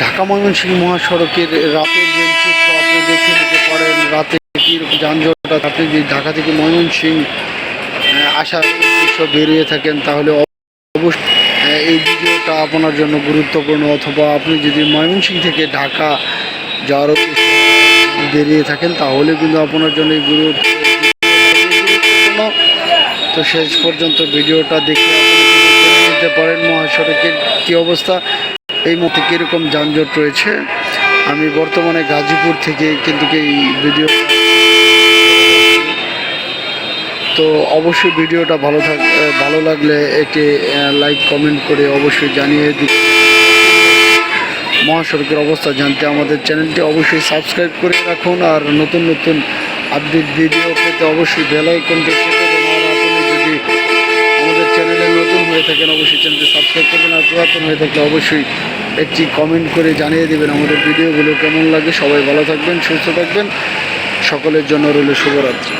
ঢাকা ময়মনসিংহ মহাসড়কের রাতের যে চিত্র আপনি দেখে নিতে পারেন, রাতে কীরকম যানজট। আপনি যদি ঢাকা থেকে ময়মনসিংহ আসার উদ্দেশ্য বেরিয়ে থাকেন, তাহলে অবশ্যই এই ভিডিওটা আপনার জন্য গুরুত্বপূর্ণ অথবা আপনি যদি ময়মনসিংহ থেকে ঢাকা যাওয়ার বেরিয়ে থাকেন, তাহলে কিন্তু আপনার জন্য এই গুরুত্ব গুরুত্বপূর্ণ তো শেষ পর্যন্ত ভিডিওটা দেখে আপনি নিতে পারেন মহাসড়কের কী অবস্থা এই মধ্যে কীরকম যানজট রয়েছে? আমি বর্তমানে গাজীপুর থেকে কিন্তু এই ভিডিও তো অবশ্যই ভিডিওটা ভালো থাক ভালো লাগলে একটি লাইক কমেন্ট করে অবশ্যই জানিয়ে দিন। মহাসড়কের অবস্থা জানতে আমাদের চ্যানেলটি অবশ্যই সাবস্ক্রাইব করে রাখুন আর নতুন নতুন আপডেট ভিডিও পেতে অবশ্যই বেল আইকনটি চেপে দেন আর আপনি যদি আমাদের চ্যানেলে নতুন হয়ে থাকেন, অবশ্যই চ্যানেলটি সাবস্ক্রাইব করবেন আর পুরাতন হয়ে থাকলে অবশ্যই একটি কমেন্ট করে জানিয়ে দেবেন আমাদের ভিডিওগুলো কেমন লাগে। সবাই ভালো থাকবেন, সুস্থ থাকবেন। সকলের জন্য রইল শুভরাত্রি।